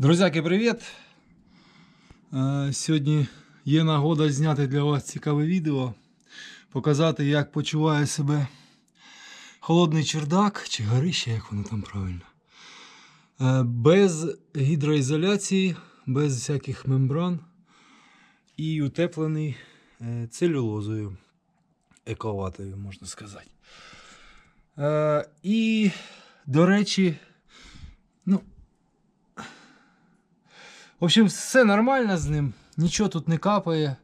Друзяки, привіт! Е, Сьогодні є нагода зняти для вас цікаве відео, показати, як почуває себе холодний чердак чи горище, як воно там правильно. Е, Без гідроізоляції, без всяких мембран і утеплений е, целюлозою ековатою, можна сказати. І, до речі, ну, в общем, все нормально з ним, нічого тут не капає.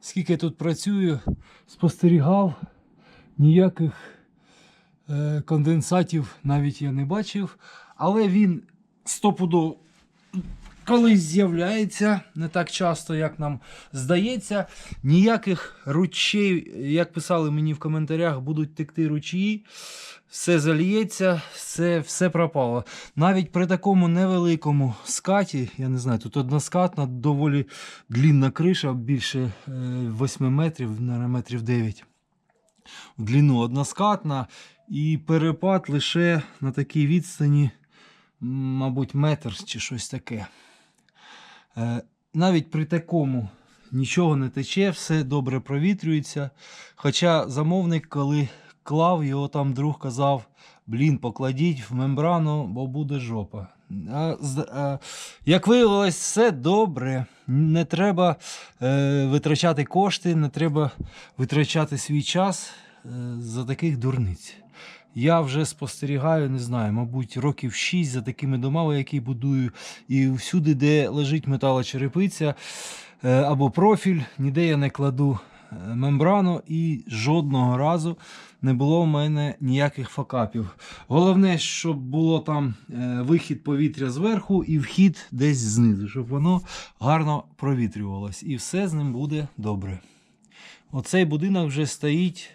Скільки тут працюю, спостерігав, ніяких е, конденсатів навіть я не бачив. Але він стопудов колись з'являється не так часто, як нам здається. Ніяких ручей, як писали мені в коментарях, будуть текти ручії. Все зальється, все, все пропало. Навіть при такому невеликому скаті, я не знаю, тут односкатна, доволі длінна криша, більше е, 8 метрів, на метрів 9 в длину односкатна, і перепад лише на такій відстані, мабуть, метр чи щось таке. Е, Навіть при такому нічого не тече, все добре провітрюється. Хоча замовник, коли клав, його там друг казав: блін, покладіть в мембрану, бо буде жопа. А, а, як виявилось, все добре. Не треба е, витрачати кошти, не треба витрачати свій час е, за таких дурниць. Я вже спостерігаю, не знаю, мабуть, років 6 за такими домами, які будую, і всюди, де лежить металочерепиця е, або профіль, ніде я не кладу е, мембрану, і жодного разу не було в мене ніяких факапів. Головне, щоб було там е, вихід повітря зверху і вхід десь знизу, щоб воно гарно провітрювалось. І все з ним буде добре. Оцей будинок вже стоїть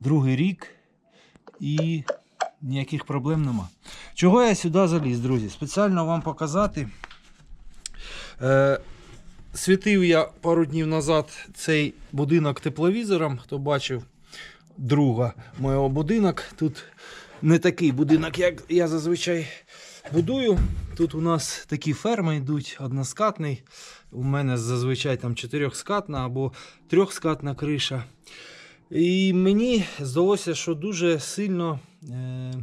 другий рік і ніяких проблем нема. Чого я сюди заліз, друзі? Спеціально вам показати. Е, світив я пару днів назад цей будинок тепловізором, хто бачив друга моєго будинок. Тут не такий будинок, як я зазвичай будую. Тут у нас такі ферми йдуть, односкатний. У мене зазвичай там чотирьохскатна або трьохскатна криша. І мені здалося, що дуже сильно е,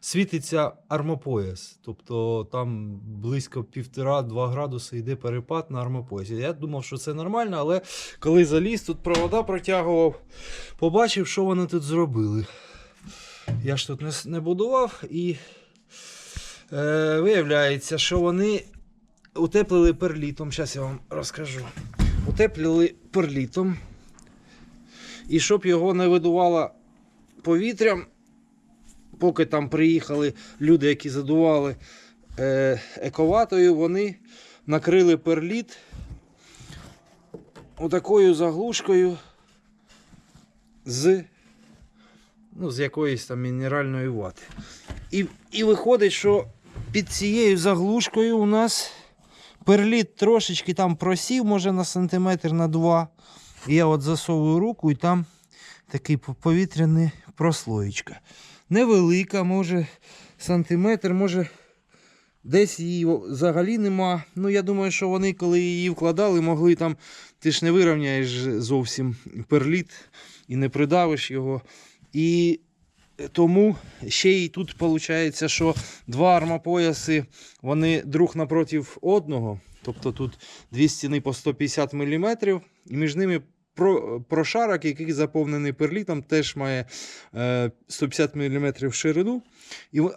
світиться армопояс. Тобто там близько 1,5-2 градуси йде перепад на армопоясі. Я думав, що це нормально, але коли заліз, тут провода протягував, побачив, що вони тут зробили. Я ж тут не, не будував і е, виявляється, що вони утеплили перлітом. Зараз я вам розкажу. Утеплили перлітом. І щоб його не видувало повітрям, поки там приїхали люди, які задували е, ековатою, вони накрили перліт отакою заглушкою з, ну, з якоїсь там мінеральної вати. І, і виходить, що під цією заглушкою у нас перліт трошечки там просів, може на сантиметр на два. Я от засовую руку і там такий повітряний прослоєчка. Невелика, може сантиметр, може десь її взагалі нема. Ну, я думаю, що вони, коли її вкладали, могли там, ти ж не вирівняєш зовсім перліт і не придавиш його. І тому ще й тут виходить, що два армопояси, вони друг напротив одного. Тобто тут дві стіни по 150 мм, і між ними про, прошарок, який заповнений перлітом, теж має е, 150 мм в ширину.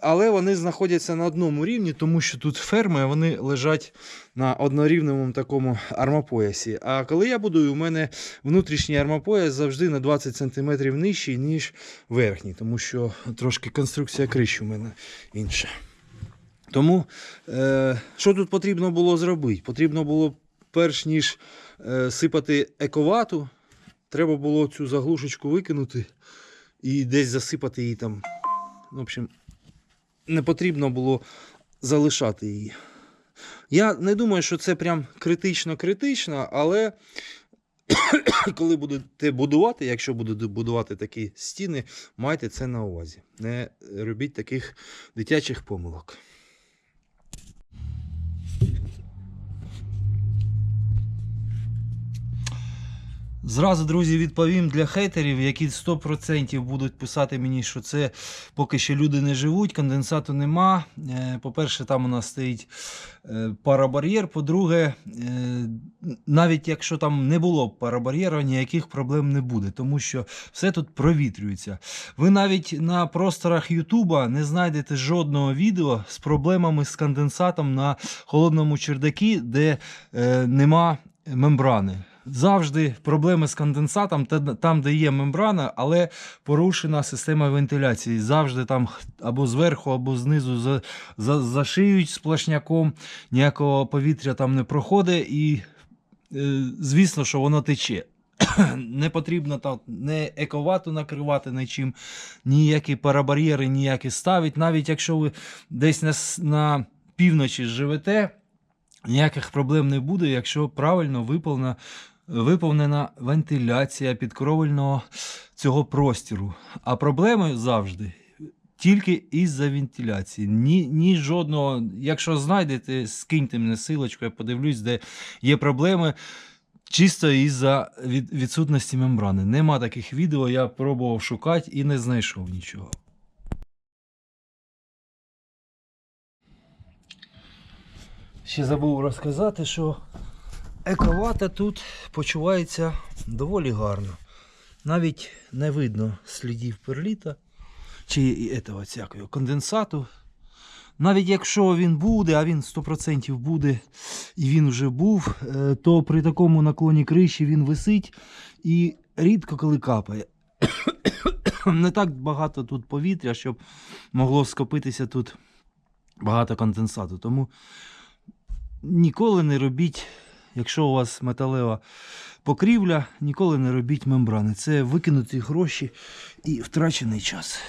Але вони знаходяться на одному рівні, тому що тут ферми вони лежать на однорівному такому армопоясі. А коли я будую, у мене внутрішній армопояс завжди на 20 см нижчий, ніж верхній, тому що трошки конструкція криші у мене інша. Тому е, що тут потрібно було зробити? Потрібно було, перш ніж е, сипати ековату, треба було цю заглушечку викинути і десь засипати її там. В общем, не потрібно було залишати її. Я не думаю, що це прям критично-критично, але коли будете будувати, якщо будете будувати такі стіни, майте це на увазі. Не робіть таких дитячих помилок. Зразу, друзі, відповім для хейтерів, які 100% будуть писати мені, що це поки що люди не живуть, конденсату нема. Е, По-перше, там у нас стоїть е, парабар'єр. По-друге, е, навіть якщо там не було парабар'єра, ніяких проблем не буде, тому що все тут провітрюється. Ви навіть на просторах Ютуба не знайдете жодного відео з проблемами з конденсатом на холодному чердакі, де нема мембрани. Завжди проблеми з конденсатом там, де є мембрана, але порушена система вентиляції. Завжди там або зверху, або знизу за, за, зашиють сплошняком, ніякого повітря там не проходить, і е, звісно, що воно тече. Не потрібно там не ековату накривати нічим, ніякі парабар'єри ніякі ставити. Навіть якщо ви десь на, на півночі живете, ніяких проблем не буде, якщо правильно виповнена, виповнена вентиляція підкровельного цього простіру. А проблеми завжди. Тільки із-за вентиляції. Ні, ні жодного. Якщо знайдете, скиньте мене силочку, я подивлюсь, де є проблеми. Чисто із-за відсутності мембрани. Нема таких відео, я пробував шукати і не знайшов нічого. Ще забув розказати, що ековата тут почувається доволі гарно. Навіть не видно слідів перліта чи этого всякого конденсату. Навіть якщо він буде, а він 100% буде, і він вже був, е, то при такому наклоні криші він висить і рідко коли капає. Не так багато тут повітря, щоб могло скопитися тут багато конденсату. Тому ніколи не робіть, якщо у вас металева покрівля, ніколи не робіть мембрани. Це викинуті гроші і втрачений час.